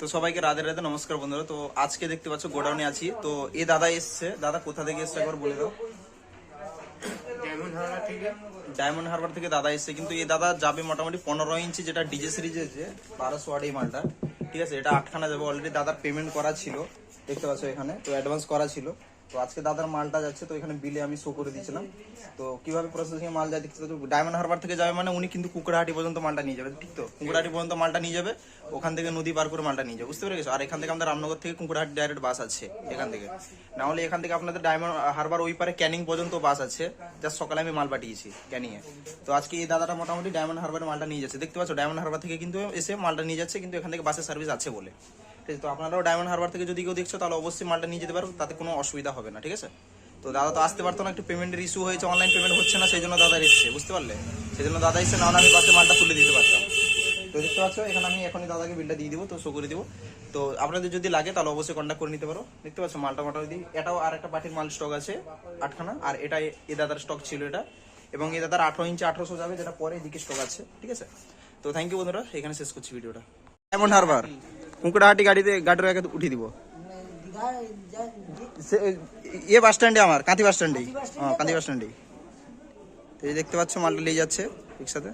তো সবাইকে রাধে রাধে নমস্কার বন্ধুরা। তো আজকে দেখতে পাচ্ছ গোডাউনে আছি। তো এ দাদা এসছে। দাদা কোথা থেকে এসছে একবার বলে দাও। ডায়মন্ড হারবার থেকে। দাদা এসছে। কিন্তু এ দাদা যাবে মোটামুটি পনেরো ইঞ্চি যেটা ডিজে সিরিজ আছে বারোশো ওয়াট এই মালটা। ঠিক আছে এটা আটখানা যাবে। অলরেডি দাদার পেমেন্ট করা ছিল। দেখতে পাচ্ছ এখানে। তো অ্যাডভান্স করা ছিল। তো আজকে দাদার মালটা যাচ্ছে, তো এখানে বিলে আমি শো করে দিয়েছিলাম। তো কীভাবে প্রসেসিং মাল যায় দেখতে ডায়মন্ড হারবার থেকে যাবে মানে উনি কিন্তু কুকুরহাটি পর্যন্ত মালটা নিয়ে যাবে, ঠিক তো? কুকুরহাটি পর্যন্ত মালটা নিয়ে যাবে, ওখান থেকে নদী পার করে মালটা নিয়ে যাবে, বুঝতে পেরেছ? আর এখান থেকে আমাদের রামনগর থেকে কুকুরহাটি ডাইরেক্ট বাস আছে, এখান থেকে। না হলে এখান থেকে আপনাদের ডায়মন্ড হারবার ওই পারে ক্যানিং পর্যন্ত বাস আছে যা সকালে আমি মাল পাঠিয়েছি ক্যানিং এ তো আজকে এই দাদাটা মোটামুটি ডায়মন্ড হারবারে মালটা নিয়ে যাচ্ছে। দেখতে পাচ্ছ ডায়মন্ড হারবার থেকে কিন্তু এসে মালটা নিয়ে যাচ্ছে, কিন্তু এখান থেকে বাসের সার্ভিস আছে বলে। আছে তো আপনারাও ডায়মন্ড হারবার থেকে যদি কেউ দেখছ, তাহলে অবশ্যই মালটা নিয়ে যেতে পারো, তাতে কোনো অসুবিধা হবে না, ঠিক আছে? তো দাদা তো আসতে পারতো না, একটু পেমেন্টের ইস্যু হয়েছে অনলাইন পেমেন্ট হচ্ছে না, সেই জন্য দাদা এসছে, বুঝতে পারলে? সেই জন্য দাদা এসে নাহলে আমি বাসে মালটা তুলে দিতে পারতাম। তো দেখতে পাচ্ছ, এখানে আমি এখনই দাদাকে বিলটা দিয়ে দিব, তো শো করে দিব। তো আপনাদের যদি লাগে, তাহলে অবশ্যই কন্ট্যাক্ট করে নিতে পারো। দেখতে পাচ্ছ, মালটা মাটা দিই এটাও আর একটা পার্টির মাল স্টক আছে, আটখানা, আর এটা এ দাদার স্টক ছিল এটা। এবং এ দাদার আঠারো ইঞ্চি আঠারোশো যাবে, যেটা পরে এদিকে স্টক আছে, ঠিক আছে? তো থ্যাংক ইউ বন্ধুরা, এখানে শেষ করছি ভিডিওটা। এমন হারবার কুকুড়াহাটি গাড়িতে গাড়ির আগে উঠিয়ে দিব এ বাস স্ট্যান্ডে আমার কাঁথি বাস স্ট্যান্ডেই হ্যাঁ কাঁথি বাস স্ট্যান্ডেই তো এই দেখতে পাচ্ছ মালটা নিয়ে যাচ্ছে রিক্সাতে